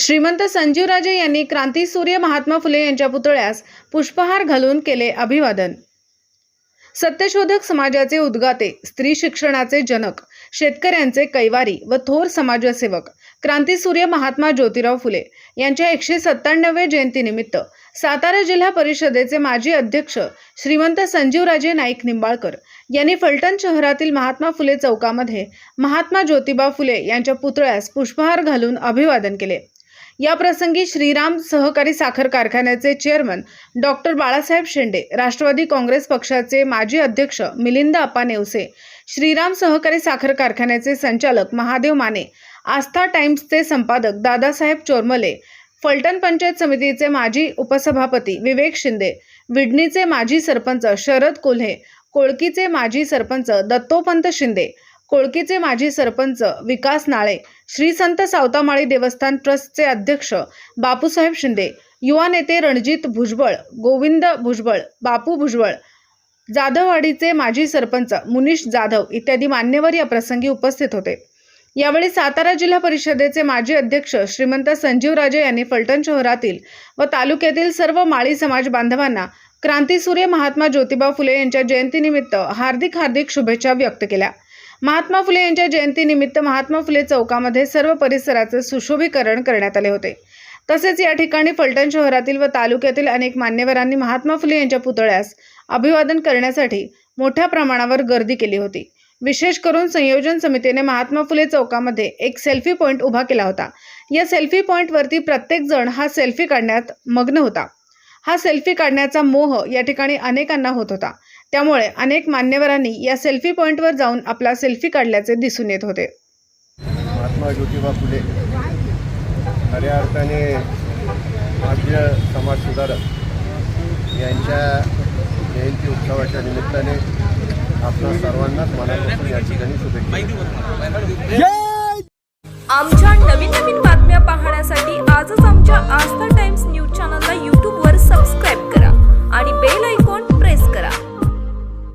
श्रीमंत संजीवराजे यांनी क्रांतीसूर्य महात्मा फुले यांच्या पुतळ्यास पुष्पहार घालून केले अभिवादन. सत्यशोधक समाजाचे उद्गाते स्त्री शिक्षणाचे जनक शेतकऱ्यांचे कैवारी व थोर समाजसेवक क्रांतीसूर्य महात्मा ज्योतिराव फुले यांच्या एकशे सत्त्याण्णव्या जयंतीनिमित्त सातारा जिल्हा परिषदेचे माजी अध्यक्ष श्रीमंत संजीवराजे नाईक निंबाळकर यांनी फलटण शहरातील महात्मा फुले चौकामध्ये महात्मा ज्योतिबा फुले यांच्या पुतळ्यास पुष्पहार घालून अभिवादन केले. या प्रसंगी श्रीराम सहकारी साखर कारखान्याचे चेअरमन डॉक्टर बाळासाहेब शेंडे राष्ट्रवादी काँग्रेस पक्षाचे माजी अध्यक्ष मिलिंद अप्पा नेवसे श्रीराम सहकारी साखर कारखान्याचे संचालक महादेव माने आस्था टाइम्सचे संपादक दादासाहेब चोरमले फलटण पंचायत समितीचे माजी उपसभापती विवेक शिंदे विडणीचे माजी सरपंच शरद कोल्हे कोळकीचे माजी सरपंच दत्तोपंत शिंदे कोळकीचे माजी सरपंच विकास नाळे श्री संत सावतामाळी देवस्थान ट्रस्टचे अध्यक्ष बापूसाहेब शिंदे युवा नेते रणजित भुजबळ गोविंद भुजबळ बापू भुजबळ जाधववाडीचे माजी सरपंच मुनीश जाधव इत्यादी मान्यवर या प्रसंगी उपस्थित होते. यावेळी सातारा जिल्हा परिषदेचे माजी अध्यक्ष श्रीमंत संजीवराजे यांनी फलटण शहरातील व तालुक्यातील सर्व माळी समाज बांधवांना क्रांतीसूर्य महात्मा ज्योतिबा फुले यांच्या जयंतीनिमित्त हार्दिक हार्दिक शुभेच्छा व्यक्त केल्या. महात्मा फुले यांच्या जयंतीनिमित्त महात्मा फुले चौकामध्ये सर्व परिसराचे सुशोभीकरण करण्यात आले होते. तसेच या ठिकाणी फलटण शहरातील व तालुक्यातील अनेक मान्यवरांनी महात्मा फुले यांच्या पुतळ्यास अभिवादन करण्यासाठी मोठ्या प्रमाणावर गर्दी केली होती. विशेष करून संयोजन समितीने महात्मा फुले चौकामध्ये एक सेल्फी पॉईंट उभा केला होता. या सेल्फी पॉईंटवरती प्रत्येक जण हा सेल्फी काढण्यात मग्न होता. हा सेल्फी काढण्याचा मोह या ठिकाणी अनेकांना होत होता. त्यामुळे अनेक मान्यवरांनी या सेल्फी पॉईंटवर जाऊन आपला सेल्फी काढल्याचे दिसून येत होते. महात्मा ज्योतिबा फुले खऱ्या अर्थाने आद्य समाजसुधारक यांच्या जयंती उत्सवाच्या निमित्ताने आपणा सर्वांनाच मनापासून या ठिकाणी शुभेच्छा आमच्या नवीन नवीन बातम्या पाहण्यासाठी आजच आमच्या आस्था टाइम्स न्यूज